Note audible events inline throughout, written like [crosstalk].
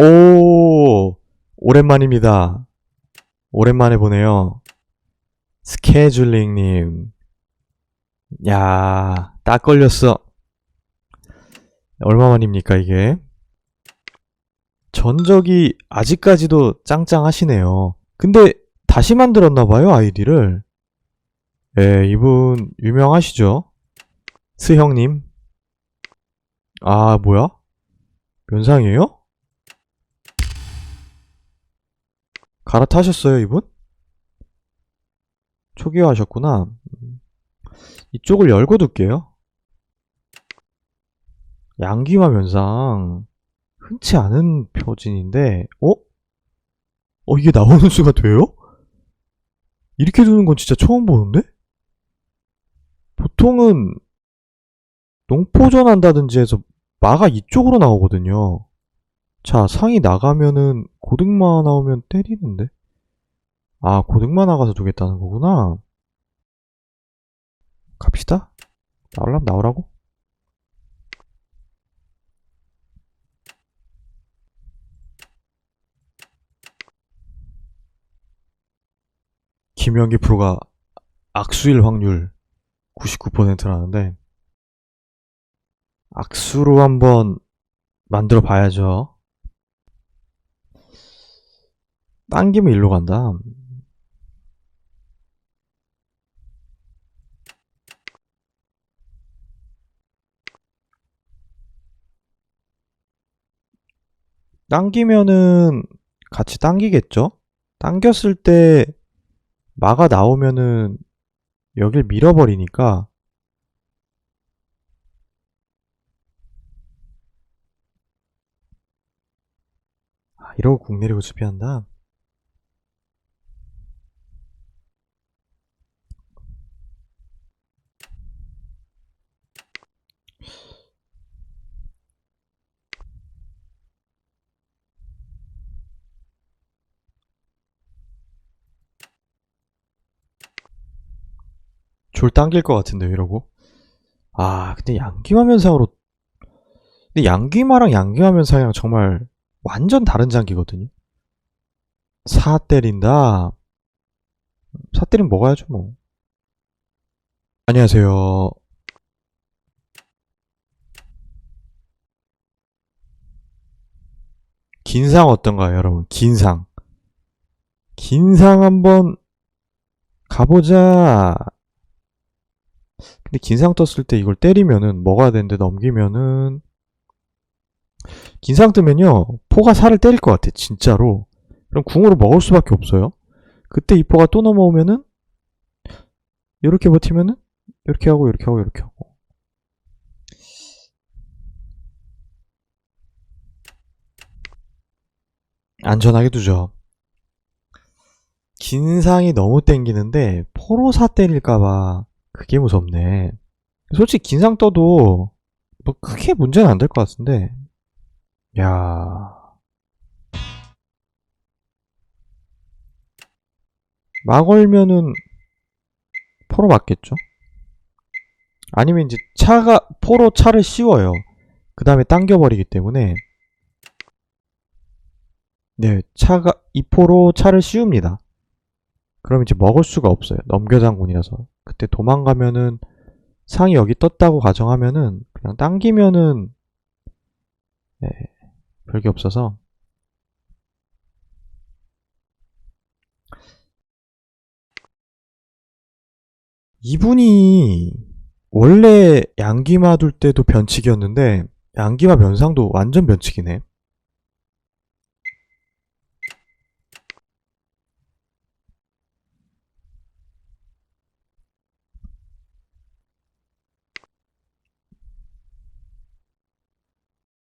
오, 오랜만입니다. 오랜만에 보네요. 스케줄링님. 야, 딱 걸렸어. 얼마만입니까, 이게? 전적이 아직까지도 짱짱하시네요. 근데 다시 만들었나봐요, 아이디를. 예, 이분 유명하시죠? 스형님. 아, 뭐야? 면상이에요? 갈아타셨어요, 이분? 초기화 하셨구나. 음. 이쪽을 열고 둘게요. 양기화 면상. 흔치 않은 표진인데, 어? 어, 이게 나오는 수가 돼요? 이렇게 두는 건 진짜 처음 보는데? 보통은 농포전 한다든지 해서 마가 이쪽으로 나오거든요. 자, 상이 나가면은 고등마 나오면 때리는데? 아, 고등마 나가서 두겠다는 거구나. 갑시다. 나오려면 나오라고? 김연기 프로가 악수일 확률 99%라는데 악수로 한번 만들어 봐야죠. 당기면 일로 간다. 당기면은 같이 당기겠죠? 당겼을 때 마가 나오면은 여길 밀어버리니까 아, 이러고 국 내리고 수비한다. 졸 당길 것 같은데 이러고. 아 근데 양기화 면상으로 근데 양기마랑 양기화 면상이랑 정말 완전 다른 장기거든요. 사 때린다. 사 때리면 먹어야죠 뭐. 안녕하세요. 긴상 어떤가요 여러분? 긴상. 긴상 한번 가보자 근데 긴 상 떴을 때 이걸 때리면은 먹어야 되는데 넘기면은 긴 상 뜨면요 포가 살을 때릴 것 같아 진짜로. 그럼 궁으로 먹을 수밖에 없어요. 그때 이 포가 또 넘어오면은 이렇게 버티면은 이렇게 하고 이렇게 하고 이렇게 하고. 안전하게 두죠. 긴 상이 너무 땡기는데 포로 사 때릴까봐 그게 무섭네. 솔직히 긴상 떠도 뭐 크게 문제는 안 될 것 같은데. 야. 막 걸면은 포로 맞겠죠? 아니면 이제 차가 포로 차를 씌워요. 그 다음에 당겨버리기 때문에 네 차가 이 포로 차를 씌웁니다. 그럼 이제 먹을 수가 없어요. 넘겨장군이라서. 그때 도망가면은 상이 여기 떴다고 가정하면은 그냥 당기면은 네, 별게 없어서 이분이 원래 양기마 둘 때도 변칙이었는데 양기마 면상도 완전 변칙이네.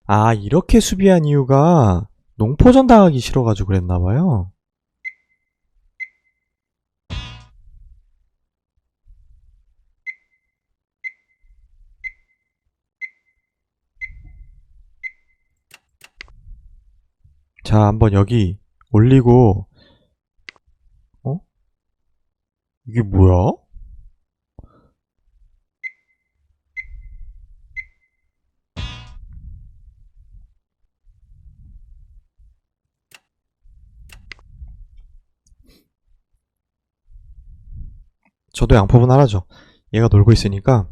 아, 이렇게 수비한 이유가 농포전 당하기 싫어가지고 그랬나봐요. 자, 한번 여기 올리고, 어? 이게 뭐야? 저도 양포분 하라죠. 얘가 놀고 있으니까.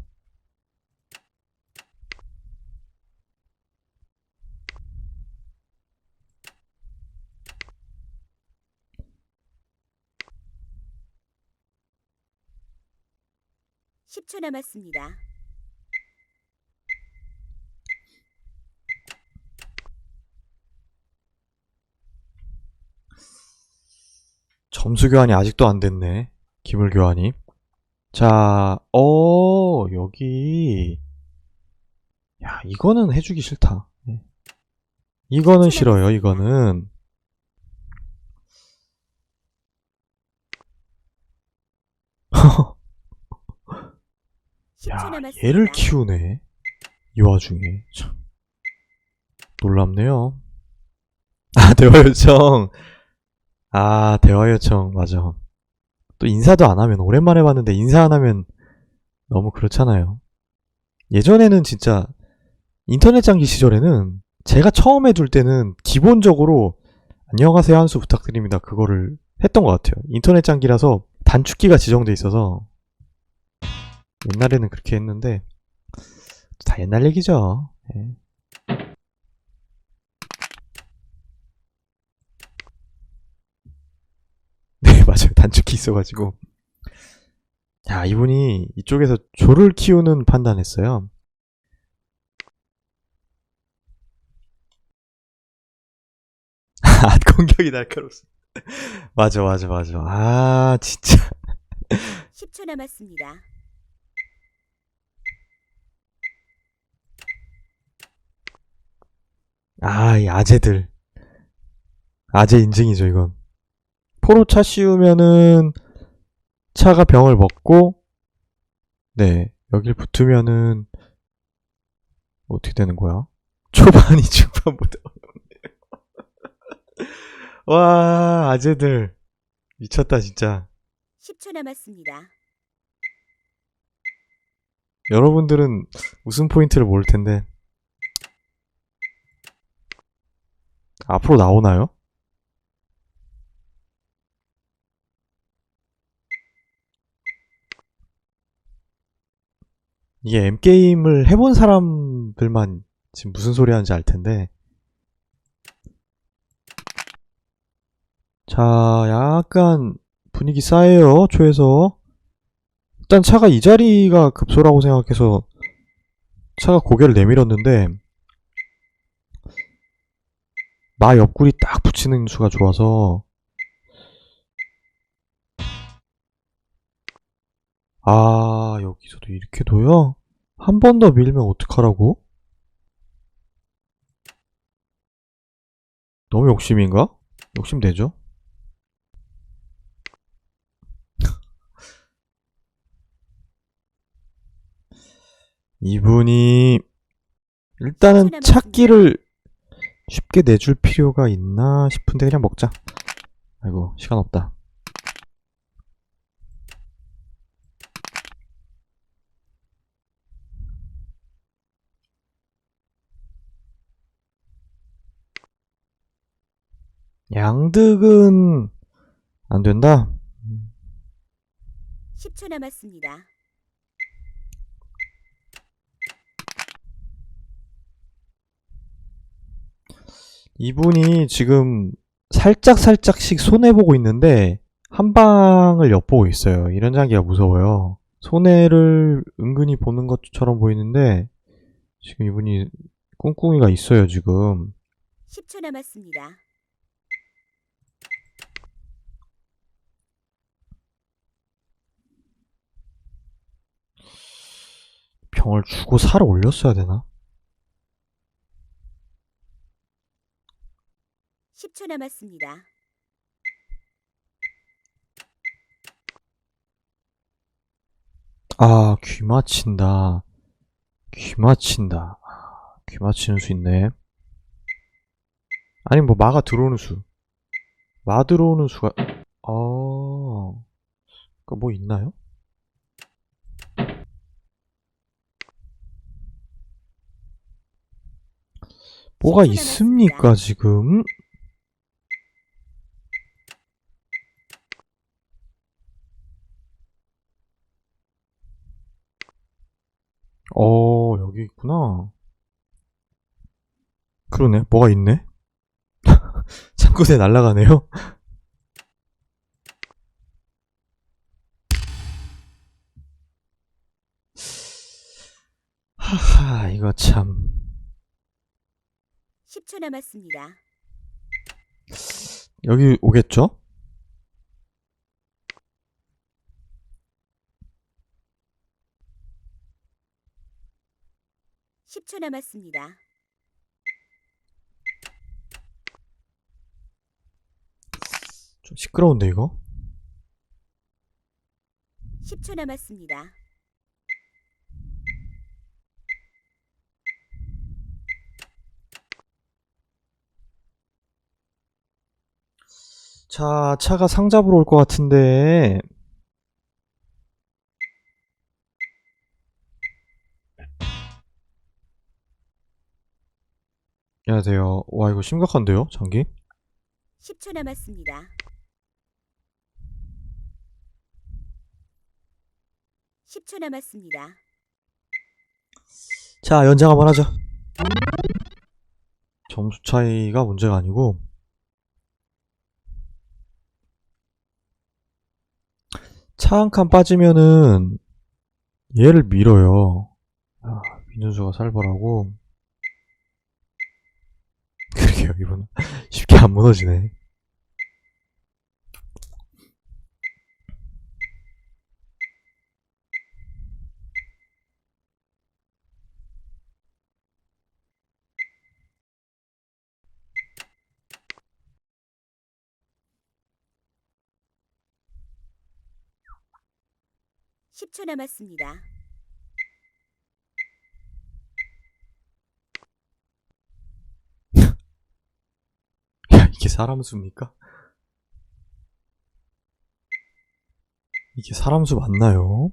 십 초 남았습니다. 점수 교환이 아직도 안 됐네. 기물 교환이. 자, 어, 여기. 야, 이거는 해주기 싫다. 예. 이거는 싫어요, 이거는. [laughs] 야. 얘를 키우네. 이 와중에. 참. 놀랍네요. 아, 대화 요청. 아, 대화 요청, 맞아. 또 인사도 안 하면, 오랜만에 봤는데 인사 안 하면 너무 그렇잖아요. 예전에는 진짜 인터넷 장기 시절에는 제가 처음 해둘 때는 기본적으로 안녕하세요 한수 부탁드립니다. 그거를 했던 것 같아요. 인터넷 장기라서 단축키가 지정돼 있어서 옛날에는 그렇게 했는데 다 옛날 얘기죠. 예. 네, 맞아요. 단축키 있어가지고. 야, 이분이 이쪽에서 조를 키우는 판단했어요. [laughs] 아, 공격이 날카롭습니다. [laughs] 맞아, 맞아, 맞아. 아, 진짜. [laughs] 십초 남았습니다. 아, 이 아재들. 아재 인증이죠, 이건. 포로 차 씌우면은 차가 병을 먹고, 네, 여길 붙으면은 어떻게 되는 거야? [laughs] 초반이 중반보다 어렵네요. [laughs] 와, 아재들. 미쳤다, 진짜. 십초 남았습니다. 여러분들은 웃음 포인트를 모를 텐데. 앞으로 나오나요? 이게 M게임을 해본 사람들만 지금 무슨 소리 하는지 알 텐데. 자, 약간 분위기 싸해요, 초에서. 일단 차가 이 자리가 급소라고 생각해서 차가 고개를 내밀었는데 마 옆구리 딱 붙이는 수가 좋아서 아 여기서도 이렇게 둬요? 한 번 더 밀면 어떡하라고? 너무 욕심인가? 욕심 되죠? [laughs] 이분이 일단은. 찾기를 쉽게 내줄 필요가 있나 싶은데 그냥 먹자. 아이고 시간 없다. 양득은 안 된다. 십초 남았습니다. 이분이 지금 살짝 살짝씩 손해 보고 있는데 한 방을 엿보고 있어요. 이런 장기가 무서워요. 손해를 은근히 보는 것처럼 보이는데 지금 이분이 꿍꿍이가 있어요, 지금. 십초 남았습니다. 병을 주고 살을 올렸어야 되나? 십초 남았습니다. 아, 귀 맞힌다. 귀 맞힌다. 아, 귀 맞히는 수 있네. 아니, 뭐, 마가 들어오는 수. 마 들어오는 수가, 어, 그뭐 있나요? 뭐가 있습니까, 지금? 어, 여기 있구나. 그러네. 뭐가 있네? [laughs] 잠꼬대 날아가네요 [laughs] 하하, 이거 참. 10초 남았습니다. 여기 오겠죠? 십 초 남았습니다. 좀 시끄러운데, 이거? 10초 남았습니다. 자, 차가 상 잡으러 올것 같은데. 안녕하세요. 와, 이거 심각한데요, 장기? 10초 남았습니다. 10초 남았습니다. 자, 연장 한번 하자. 점수 차이가 문제가 아니고, 차 한 칸 빠지면은 얘를 밀어요. 아, 민준수가 살벌하고. [laughs] 그러게요, 이분 쉽게 안 무너지네. 십초 남았습니다. [laughs] 야, 이게 사람 수입니까? 이게 사람 수 맞나요?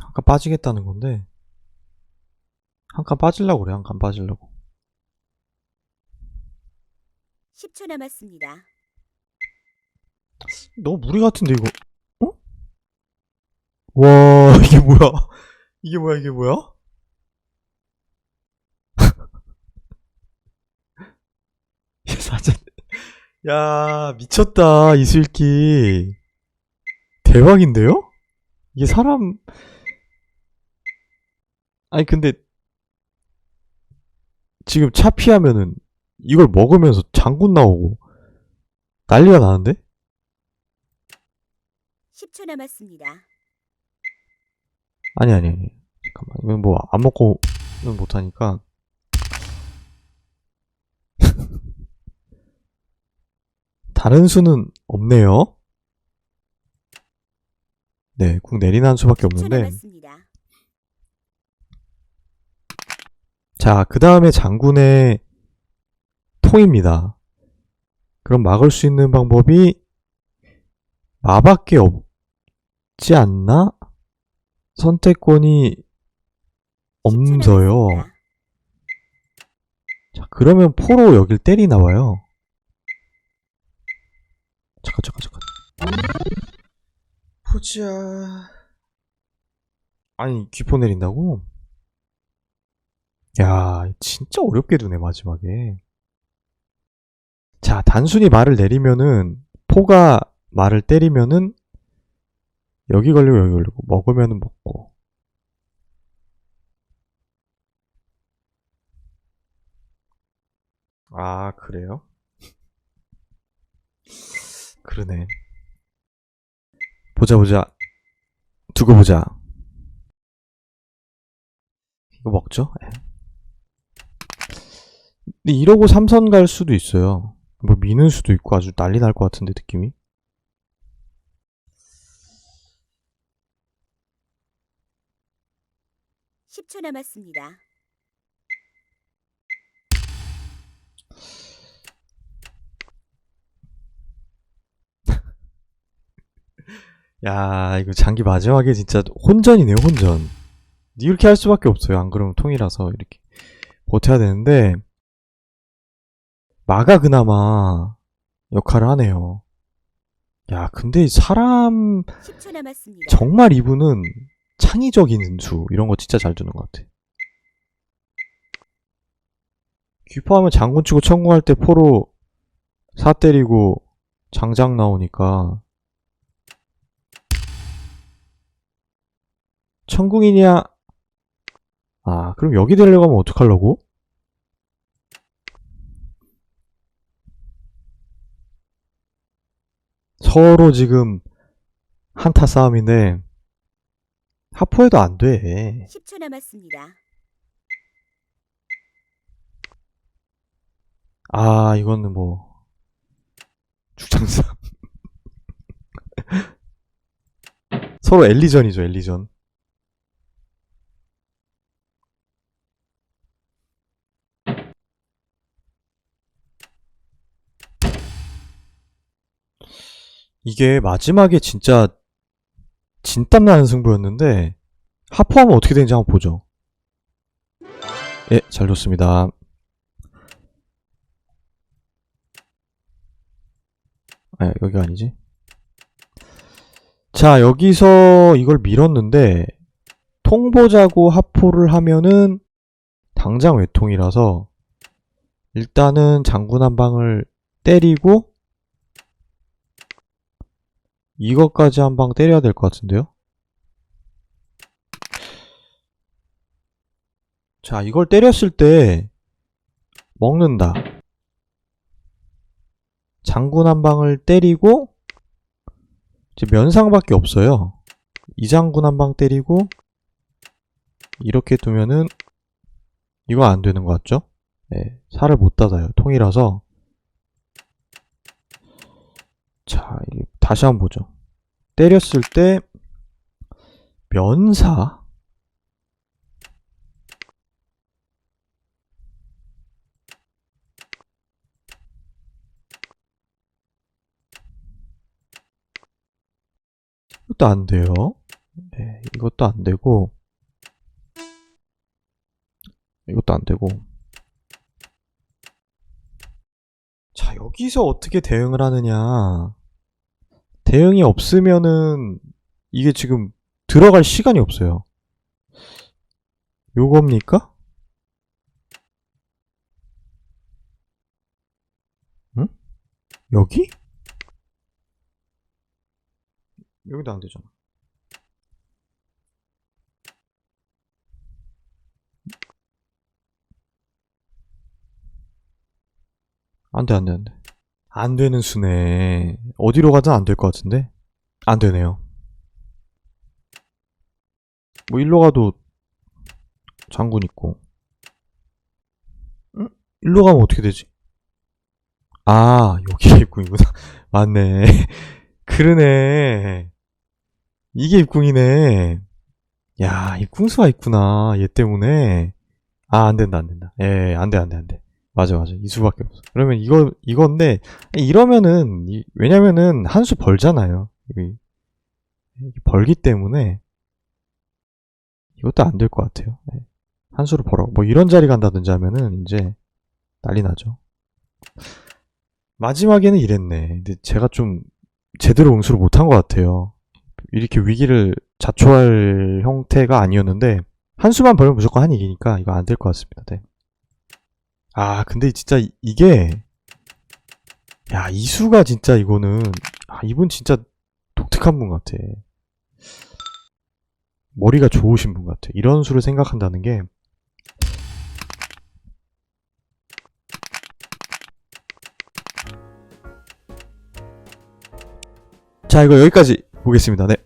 한칸 빠지겠다는 건데 한 칸 빠질라고 그래 한 칸 빠질라고 10초 남았습니다. 너무 무리 같은데 이거 어? 와 [laughs] 이게 뭐야 이게 뭐야 이게 뭐야? [laughs] 야, 사진 야 미쳤다 이슬기 대박인데요? 이게 사람 아니 근데 지금 차 피하면은 이걸 먹으면서 장군 나오고 난리가 나는데? 10초 남았습니다. 아니 아니 아니. 잠깐만. 이건 뭐안 먹고는 못하니까. [laughs] 다른 수는 없네요. 네국 내리는 수밖에 10초 없는데. 남았습니다. 자그 다음에 장군의 통입니다. 그럼 막을 수 있는 방법이 마밖에 없지 않나? 선택권이 10초 없어요. 자, 그러면 포로 여길 때리나 봐요. 잠깐, 잠깐, 잠깐. 보자. 아니, 귀포 내린다고? 야, 진짜 어렵게 두네, 마지막에. 자, 단순히 말을 내리면은, 포가 말을 때리면은, 여기 걸리고 여기 걸리고, 먹으면은 먹고. 아, 그래요? [laughs] 그러네. 보자, 보자. 두고 보자. 이거 먹죠? 예. 근데 이러고 삼선 갈 수도 있어요. 뭐 미는 수도 있고 아주 난리 날 것 같은데, 느낌이. 십초 남았습니다. [laughs] 야, 이거 장기 마지막에 진짜 혼전이네요, 혼전. 이렇게 할 수밖에 없어요. 안 그러면 통이라서 이렇게 버텨야 되는데, 마가 그나마 역할을 하네요. 야, 근데 이 사람, 10초. 정말 이분은 창의적인 수, 이런 거 진짜 잘 주는 것 같아. 귀파하면 장군 치고 천궁할 때 포로 사 때리고 장작 나오니까 천궁이냐? 아, 그럼 여기 데려가면 어떡하려고? 서로 지금 한타 싸움인데 하포해도 안 돼. 10초 남았습니다. 아, 이거는 뭐 주장상 [laughs] 서로 엘리전이죠, 엘리전. 이게 마지막에 진짜 진땀 나는 승부였는데 하포하면 어떻게 되는지 한번 보죠. 예, 잘 좋습니다. 아, 여기가 아니지. 자, 여기서 이걸 밀었는데, 통보자고 하포를 하면은, 당장 외통이라서, 일단은 장군 한 방을 때리고, 이것까지 한 방 때려야 될 것 같은데요? 자, 이걸 때렸을 때, 먹는다. 장군 한 방을 때리고 이제 면상밖에 없어요. 이 장군 한 방 때리고 이렇게 두면은 이거 안 되는 것 같죠? 네, 살을 못 닫아요. 통이라서 자, 다시 한번 보죠. 때렸을 때 면사 이것도 안 돼요. 네, 이것도 안 되고, 이것도 안 되고. 자, 여기서 어떻게 대응을 하느냐. 대응이 없으면은, 이게 지금 들어갈 시간이 없어요. 요겁니까? 응? 여기? 여기도 안 되잖아. 안 돼, 안 돼, 안 돼. 안 되는 수네. 어디로 가든 안 될 것 같은데? 안 되네요. 뭐, 일로 가도 장군 있고. 응? 일로 가면 어떻게 되지? 아, 여기 입구이구나. [laughs] 맞네. [laughs] 그러네. 이게 입궁이네. 야, 입궁수가 있구나. 얘 때문에. 아, 안 된다, 안 된다. 예, 안 돼, 안 돼, 안 돼. 맞아, 맞아. 이 수밖에 없어. 그러면 이거, 이건데, 이러면은, 이- 왜냐면은, 한 수 벌잖아요. 이- 이 벌기 때문에, 이것도 안 될 것 같아요. 예. 한 수를 벌어. 뭐, 이런 자리 간다든지 하면은, 이제, 난리 나죠. 마지막에는 이랬네. 근데 제가 좀, 제대로 응수를 못한 것 같아요. 이렇게 위기를 자초할 형태가 아니었는데 한 수만 벌면 무조건 한 이기니까 이거 안 될 것 같습니다. 네. 아 근데 진짜 이- 이게 야 이수가 진짜 이거는 아 이분 진짜 독특한 분 같아. 머리가 좋으신 분 같아. 이런 수를 생각한다는 게 자, 이거 여기까지 보겠습니다. 네.